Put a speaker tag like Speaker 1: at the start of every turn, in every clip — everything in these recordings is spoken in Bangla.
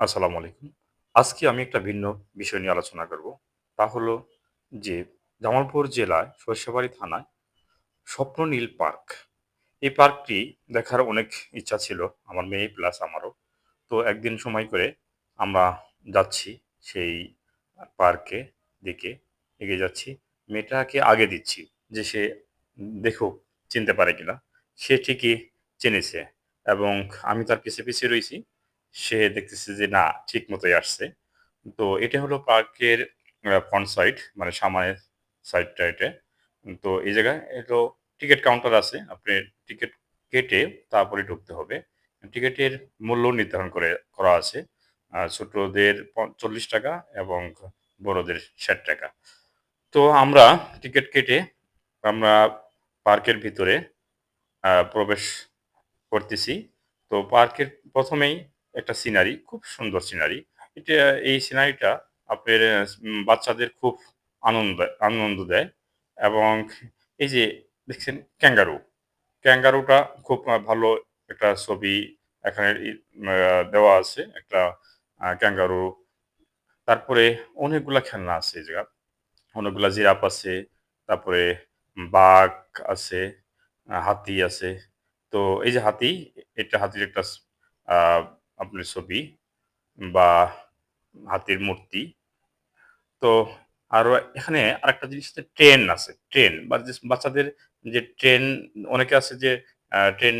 Speaker 1: আসসালামু আলাইকুম। আজকে আমি একটা ভিন্ন বিষয় নিয়ে আলোচনা করব। তা হলো যে জামালপুর জেলায় সরিষাবাড়ি থানায় স্বপ্ননীল পার্ক। এই পার্কটি দেখার অনেক ইচ্ছা ছিল আমার মেয়ে প্লাস আমারও। তো একদিন সময় করে আমরা যাচ্ছি সেই পার্কে দিকে এগিয়ে যাচ্ছি। মেয়েটাকে আগে দিচ্ছি যে সে দেখুক চিনতে পারে কিনা। সে ঠিকই চিনেছে এবং আমি তার পিছে, পিছিয়ে রইছি। সে দেখতেছে যে, না, ঠিক মতোই আসছে। তো এটা হলো পার্কের ফ্রন্ট সাইড মানে সামনের সাইডটা এটা। তো এই জায়গায় এটো টিকিট কাউন্টার আছে। আপনি টিকিট কেটে তারপরে ঢুকতে হবে। টিকিটের মূল্য নির্ধারণ করে, করা আছে। ছোটদের প ৳৪০ এবং বড়দের ৳৬০ তো আমরা টিকিট কেটে আমরা পার্কের ভিতরে প্রবেশ করতেছি। তো পার্কের ১ম এই একটা সিনারি, খুব সুন্দর সিনারি। এটা এই সিনারিটা আপনার বাচ্চাদের খুব আনন্দ আনন্দ দেয় এবং এই যে দেখছেন ক্যাঙ্গারু, ক্যাঙ্গারুটা খুব ভালো একটা ছবি এখানে দেওয়া আছে। একটা ক্যাঙ্গারু। তারপরে অনেকগুলা খেলনা আছে এই জায়গা। অনেকগুলা জিরাফ আছে, তারপরে বাঘ আছে, হাতি আছে। তো এই যে হাতি, এটা হাতির একটা আপনার ছবি বা হাতির মূর্তি। তো আরও এখানে আরেকটা জিনিস ট্রেন আছে। ট্রেন বা বাচ্চাদের যে ট্রেন অনেকে আছে যে ট্রেন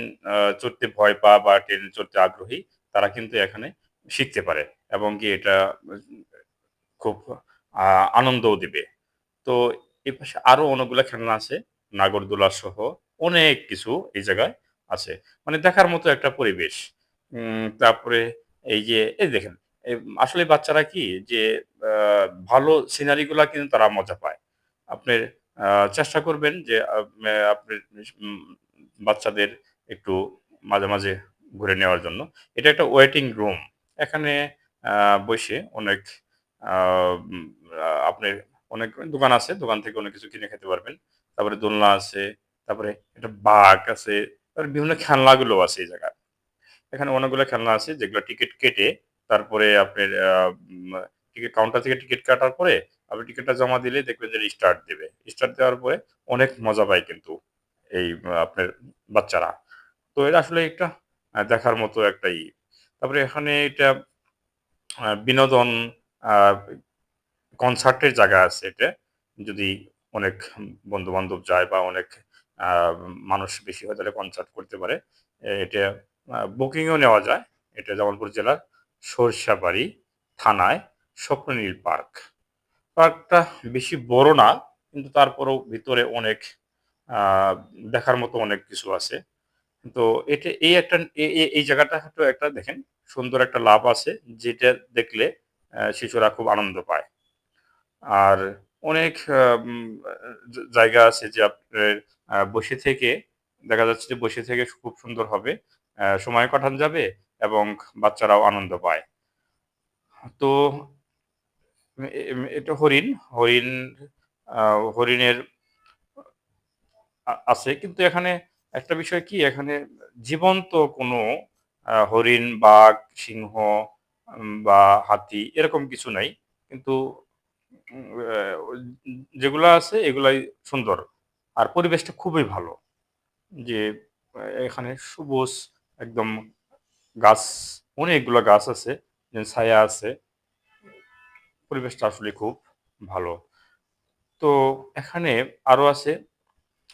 Speaker 1: চড়তে ভয় পায় বা ট্রেন চড়তে আগ্রহী, তারা কিন্তু এখানে শিখতে পারে এবং কি এটা খুব আনন্দও দিবে। তো এপাশে আরও অনেকগুলা খেলনা আছে। নাগরদোলা সহ অনেক কিছু এই জায়গায় আছে। মানে দেখার মতো একটা পরিবেশ। তারপরে এই যে এই দেখেন, আসলে বাচ্চারা কি যে ভালো সিনারি গুলা কিন্তু তারা মজা পায়। আপনি চেষ্টা করবেন যে আপনি বাচ্চাদের একটু মাঝে, মাঝে ঘুরে নেওয়ার জন্য। এটা একটা ওয়েটিং রুম। এখানে বসে অনেক আপনার অনেক দোকান আছে। দোকান থেকে অনেক কিছু কিনে খেতে পারবেন। তারপরে দোলনা আছে, তারপরে একটা বাঘ আছে, তারপরে বিভিন্ন খেলনাগুলো আছে এই জায়গায়। এখানে অনেকগুলো খেলনা আছে, যেগুলো টিকিট কেটে তারপরে আপনার টিকিট কাউন্টার থেকে টিকিট কাটার পরে আপনি টিকিটটা জমা দিলেই দেখবেন যে স্টার্ট দেবে। স্টার্ট দেওয়ার পরে অনেক মজা পায় কিন্তু এই আপনার বাচ্চারা। তো এটা আসলে একটা দেখার মতো একটা ই। তারপরে এখানে এটা বিনোদন কনসার্টের জায়গা আছে এটা। যদি অনেক বন্ধু-বান্ধব যায় বা অনেক মানুষ বেশি হয় তাহলে কনসার্ট করতে পারে। এটা বুকিংও নেওয়া যায়। এটা জামালপুর জেলার সরিষাবাড়ি থানায় স্বপ্ননীল পার্ক। পার্কটা বেশি বড় না, কিন্তু তারপরেও ভিতরে অনেক দেখার মতো অনেক কিছু আছে। তো এটা এই একটা এই জায়গাটা তো একটা দেখেন সুন্দর একটা লাভ আছে যেটা দেখলে শিশুরা খুব আনন্দ পায়। আর অনেক জায়গা আছে যে আপনার বসে থেকে দেখা যাচ্ছে যে বসে থেকে খুব সুন্দর আ সময় কাটানো যাবে এবং বাচ্চারাও আনন্দ পায়। তো এটা হরিণ, হরিণ হরিণের আছে কিন্তু এখানে একটা বিষয় কি এখানে জীবন্ত কোনো হরিণ, বাঘ, সিংহ বা হাতি এরকম কিছু নাই। কিন্তু যেগুলা আছে এগুলাই সুন্দর। আর পরিবেশটা খুবই ভালো। যে এখানে সবুজ একদম গাছ, অনেকগুলো গাছ আছে, ছায়া আছে। পরিবেশটা আসলে খুব ভালো। তো এখানে আরও আছে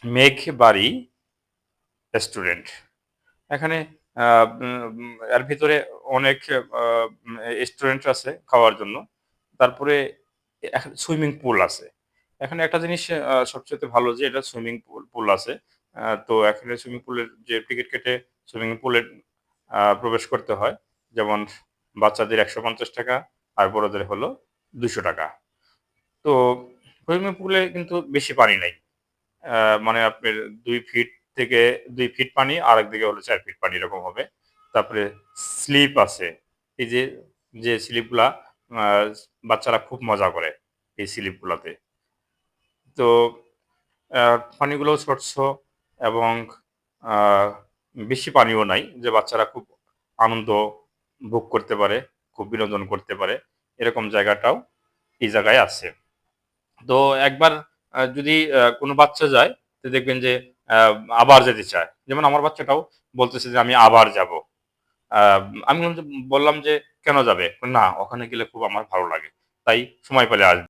Speaker 1: মেঘ বাড়ি রেস্টুরেন্ট। এখানে এর ভিতরে অনেক রেস্টুরেন্ট আছে খাওয়ার জন্য। তারপরে সুইমিং পুল আছে। এখানে একটা জিনিস আ সবচাইতে ভালো যে এটা সুইমিং পুল পুল আছে। তো এখানে সুইমিং পুলের যে টিকেট কেটে সুইমিং পুলে প্রবেশ করতে হয়। যেমন বাচ্চাদের ৳১৫০ আর বড়দের হলো ৳২০০। তো সুইমিং পুলে কিন্তু বেশি পানি নাই। মানে আপনার দুই ফিট থেকে দুই ফিট পানি আর একদিকে হলো চার ফিট পানি এরকম হবে। তারপরে স্লিপ আছে। এই যে, যে স্লিপগুলা বাচ্চারা খুব মজা করে এই স্লিপগুলাতে। তো আ পানিগুলোও স্বচ্ছ এবং বেশি পানিও নাই, যে বাচ্চারা খুব আনন্দ ভোগ করতে পারে। খুব বিনোদন করতে পারে, এরকম জায়গাটাও এই জায়গায় আছে। তো একবার যদি কোনো বাচ্চা যায়, তো দেখবেন যে আবার যেতে চায়। যেমন আমার বাচ্চাটাও বলতেছে যে, আমি আবার যাব। আমি বললাম যে, কেন যাবে? না, ওখানে গেলে খুব আমার ভালো লাগে। তাই সময় পেলে আসবে।